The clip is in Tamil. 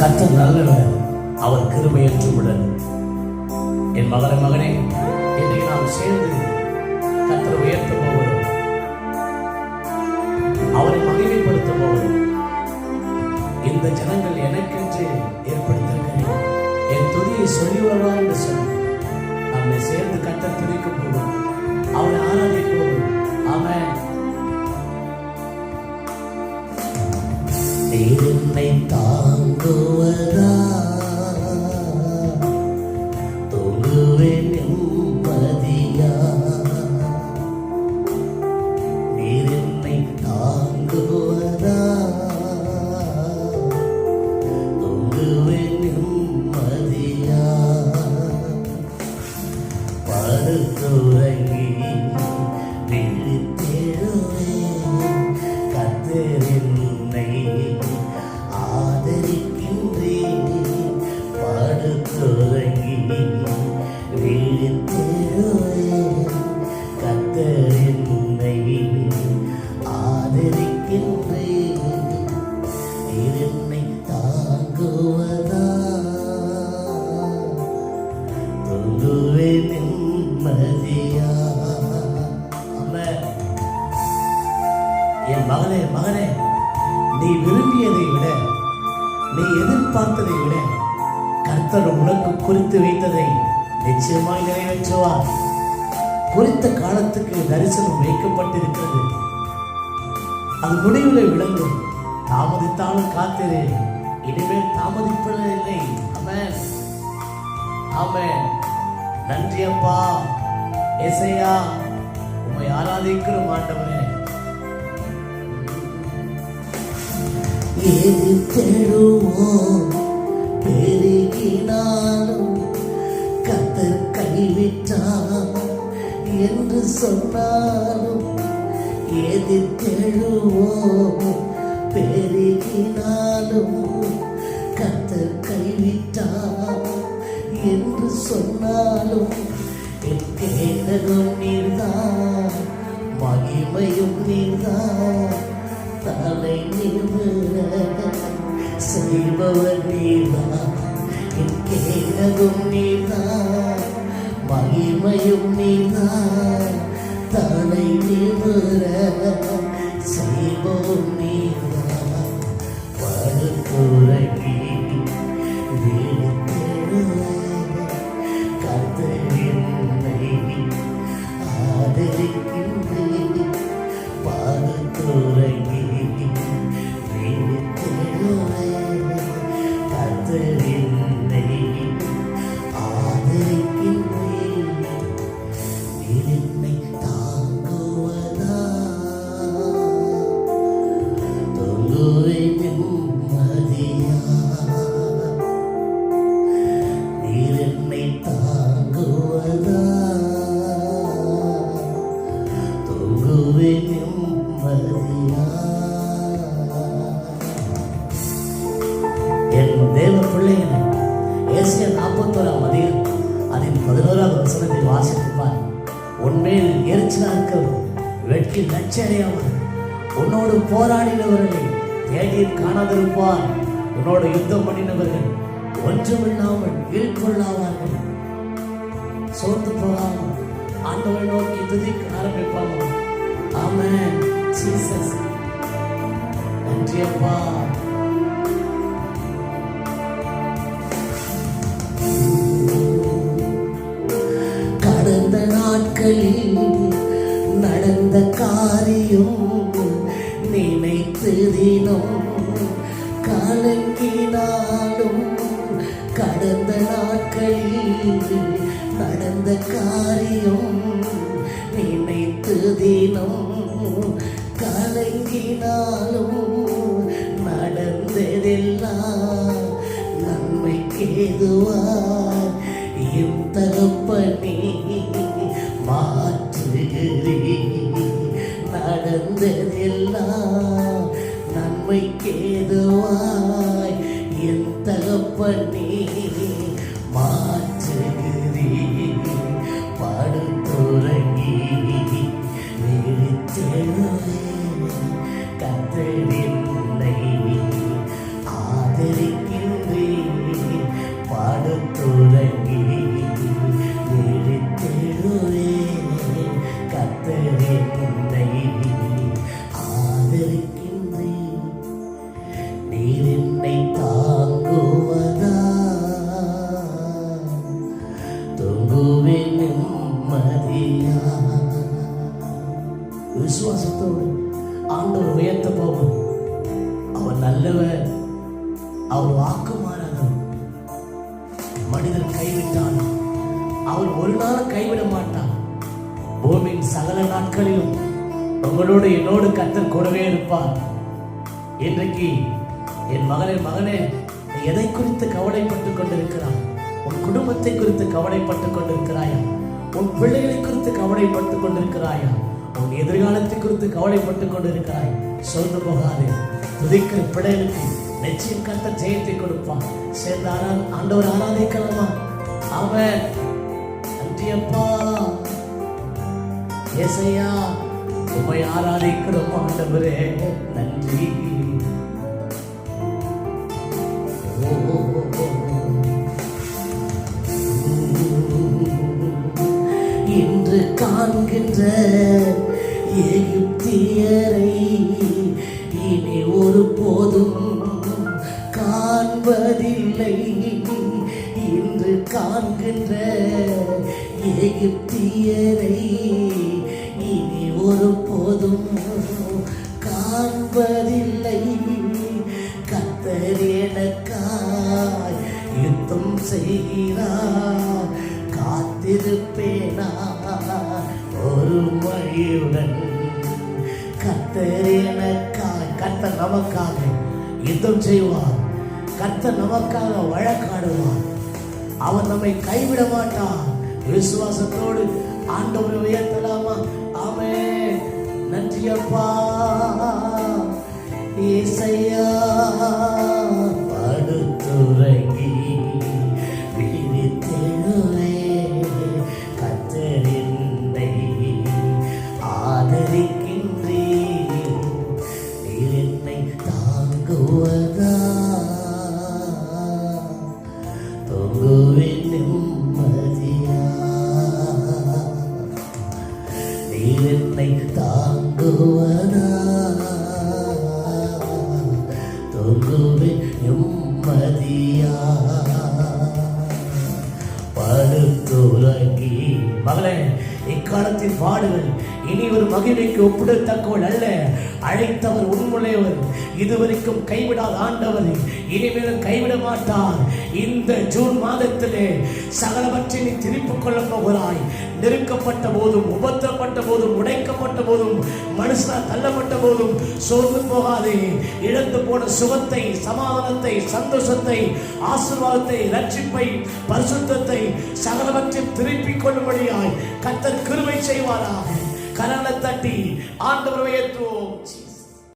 கர்த்தர் நல்லவர். அவர் கிருபையற்று விடல் என் மகன மகனே இன்றைக்கு நாம் சேர்ந்து கர்த்தரை உயர்த்த போகிறோம் அவரை மகிமைப்படுத்த போகிறோம் இந்த ஜனங்கள் எனக்கென்று தொழுவே நிம்மதியா? என் மகனே மகனே நீ விரும்பியதை விட நீ எதிர்பார்த்ததை விட கர்த்தர் உனக்கு குறித்து வைத்ததை நிச்சயமாய் நிறைவேற்றுவார். குறித்த காலத்துக்கு தரிசனம் வைக்கப்பட்டிருக்கிறது. அது முடிவில் விளங்கும் தாமதித்தாலும் காத்திரு. இனிமேல் தாமதிப்பதில்லை. அமேன் அமேன் நன்றி அப்பா எசையா உண்மை ஆராதிக்கிறோம் ஆண்டவரே எது தேடுவோம் பெருகினாலும் கத்தர் கைவிட்டான் என்று சொன்னாலும் எது தேடுவோ பெருகினாலும் கத்தர் கைவிட்டான் என்று சொன்னாலும் என் நீர்தான் மகிமையும் நீர்தான். தலை நிமிர செய்பவர் நீர்தான் என் கேட்டதும் நீர்தான் மகிமையும் நீர்தான். தலை நிமிர செய்பவர் நீர்தான். உன்மேல் எரிச்சலாக்கவும் வெட்கி நச்சடையாமல் உன்னோடு போராடினவர்களை தேடியில் காணாதிருப்பார் உன்னோடு யுத்தம் பண்ணினவர்கள் ஒன்றுமில்லாமல் ஈழ்கொள்ளாவார்கள் சோர்ந்து போகாமல் ஆண்டவரை நோக்கி துதிக்க ஆரம்பிப்பாங்க ஆமென். ஜீசஸ். நன்றி அப்பா நாட்களில் நடந்த காரியம் நினைத்து தினம் கலங்கினாலும் கடந்த நாட்களில் நடந்த காரியம் நினைத்து தினம் கலங்கினாலும் நடந்ததெல்லாம் நன்மைக்கேதுவார் என் தகப்பனே நன்மைக்கேதுவாய் என் தகப்பனே விசுவாசத்தோடு ஆண்டவர் உயர்த்த போகும் அவர் நல்லவர் அவர் வாக்கு மாறாதவர் மனிதர் கைவிட்டான் அவர் ஒரு நாளும் கைவிட மாட்டார். பூமியின் சகல நாட்களிலும் உங்களோடு என்னோடு கத்தர் கூடவே இருப்பார். இன்றைக்கு என் மகனே மகனே எதை குறித்து கவலைப்பட்டுக் கொண்டிருக்கிறாய்? உன் குடும்பத்தை குறித்து கவலைப்பட்டுக் கொண்டிருக்கிறாயா? உன் பிள்ளைகளை குறித்து கவலைப்பட்டுக் கொண்டிருக்கிறாயா? உன் எதிர்காலத்தை குறித்து கவலைப்பட்டுக் கொண்டிருக்கிறாய். சோர்ந்து போகாதே. துதிக்கிற பிள்ளைகளுக்கு நிச்சயம் கத்த ஜெயத்தை கொடுப்பான் சேர்ந்து ஆரா ஆண்டவர் ஆராதிக்கலாமா? அவன் நன்றியப்பா ஏசையா உமை ஆராதிக்கிறோம் ஆண்டவரே. நன்றி. இன்று காண்கின்ற எகிப்தியரை இனி ஒரு போதும் காண்பதில்லை. இன்று காண்கின்ற எகிப்தியரை இனி ஒரு போதும் காண்பதில்லை. கத்தர் எனக்காய் யுத்தம் செய்கிறார் காத்திருப்பேனா? ஒரு மொழியுடன் கத்தர் எனக்காய் கத்தர் நமக்காக யுத்தம் செய்வார். கத்த நமக்காக வழக்காடுவார். அவன் நம்மை கைவிட மாட்டான் விசுவாசத்தோடு ஆண்டவரை உயர்த்தலாமா? மகளே இக்காலத்தின் பாடுகள் இனி ஒரு மகிமைக்கு ஒப்பிடத்தக்கவள் அல்ல. அழைத்தவர் உண்மையுடையவர் இதுவரைக்கும் கைவிடாத ஆண்டவர். இனிமேலும் கைவிட மாட்டார். இந்த ஜூன் மாதத்திலே சகலவற்றை நீ திருப்பிக் கொள்ளப் போகிறாய் நெருக்கப்பட்ட போதும் உபத்திரப்பட்ட போதும் உடைக்கப்பட்ட போதும் மனுஷனால் தள்ளப்பட்ட போதும் சோர்ந்து போகாதே. இழந்து போன சுகத்தை சமாதானத்தை சந்தோஷத்தை ஆசீர்வாதத்தை ரட்சிப்பை பரிசுத்தத்தை சகலவற்றையும் திருப்பிக் கொள்ளும்படியாய் கத்தர் கிருமை செய்வாராக. கரங்களை தட்டி ஆண்டவரை உயர்த்துவோம்.